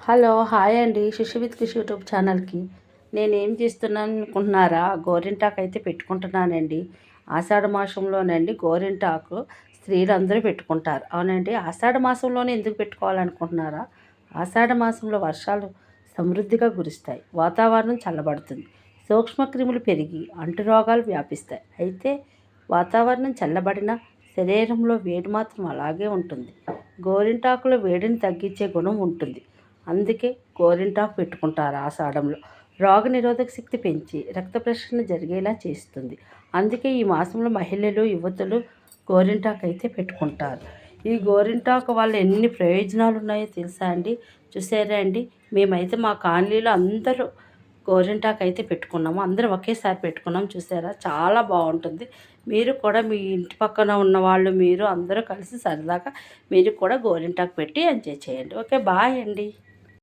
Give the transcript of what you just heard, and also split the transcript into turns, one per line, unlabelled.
Hello hi అండి. శిశు with కృషి యూట్యూబ్ ఛానల్కి. నేను ఏం చేస్తున్నాను అనుకుంటున్నారా? గోరింటాకు అయితే పెట్టుకుంటున్నానండి. ఆషాఢ మాసంలోనండి గోరింటాకు స్త్రీలందరూ పెట్టుకుంటారు. అవునండి. ఆషాఢ మాసంలోనే ఎందుకు పెట్టుకోవాలనుకుంటున్నారా? ఆషాఢ మాసంలో వర్షాలు సమృద్ధిగా కురుస్తాయి. వాతావరణం చల్లబడుతుంది. సూక్ష్మక్రిములు పెరిగి అంటురోగాలు వ్యాపిస్తాయి. అయితే వాతావరణం చల్లబడిన శరీరంలో వేడి మాత్రం అలాగే ఉంటుంది. గోరింటాకులో వేడిని తగ్గించే గుణం ఉంటుంది. అందుకే గోరింటాకు పెట్టుకుంటారు ఆషాఢంలో రోగ నిరోధక శక్తి పెంచి రక్త ప్రసరణ జరిగేలా చేస్తుంది. అందుకే ఈ మాసంలో మహిళలు యువతులు గోరింటాకు అయితే పెట్టుకుంటారు. ఈ గోరింటాకు వల్ల ఎన్ని ప్రయోజనాలు ఉన్నాయో తెలుసా అండి? చూసారా అండి? మేమైతే మా కాలనీలో అందరూ గోరింటాకు అయితే పెట్టుకున్నాము. అందరం ఒకేసారి పెట్టుకున్నాం. చూసారా చాలా బాగుంటుంది. మీరు కూడా మీ ఇంటి పక్కన ఉన్న వాళ్ళు మీరు అందరూ కలిసి సరదాగా మీరు కూడా గోరింటాకు పెట్టి ఎంజాయ్ చేయండి. ఓకే బాయ్ అండి.